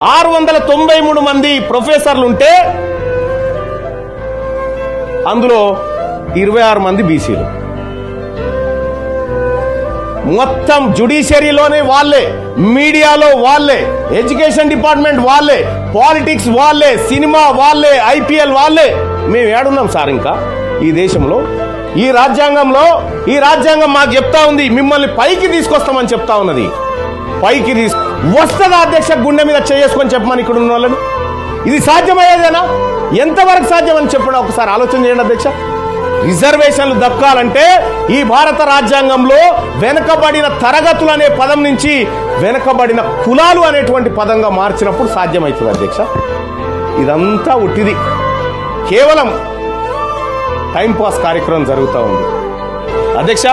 ఆరు వందల తొంభై మూడు మంది ప్రొఫెసర్లు ఉంటే అందులో ఇరవై ఆరు మంది బీసీలు. మొత్తం జుడిషియరీలోనే వాళ్ళే మీడియాలో వాళ్ళే ఎడ్యుకేషన్ డిపార్ట్మెంట్ వాళ్ళే పాలిటిక్స్ వాళ్ళే సినిమా వాళ్ళే ఐపీఎల్ వాళ్ళే మేము ఏడున్నాం సార్ ఇంకా ఈ దేశంలో. ఈ రాజ్యాంగంలో ఈ రాజ్యాంగం మాకు చెప్తా ఉంది మిమ్మల్ని పైకి తీసుకొస్తామని చెప్తా ఉన్నది. పైకి తీసు వస్తుందా అధ్యక్ష గుండె మీద చేసుకొని చెప్పమని ఇక్కడ ఉన్న వాళ్ళని? ఇది సాధ్యమయ్యేదేనా? ఎంతవరకు సాధ్యమని చెప్పడం ఒకసారి ఆలోచన చేయండి అధ్యక్ష. రిజర్వేషన్లు దక్కాలంటే ఈ భారత రాజ్యాంగంలో వెనుకబడిన తరగతులు అనే పదం నుంచి వెనుకబడిన కులాలు అనేటువంటి పదంగా మార్చినప్పుడు సాధ్యమవుతుంది అధ్యక్ష. ఇదంతా ఉట్టిది. కేవలం టైంపాస్ కార్యక్రమం జరుగుతూ ఉంది. అధ్యక్ష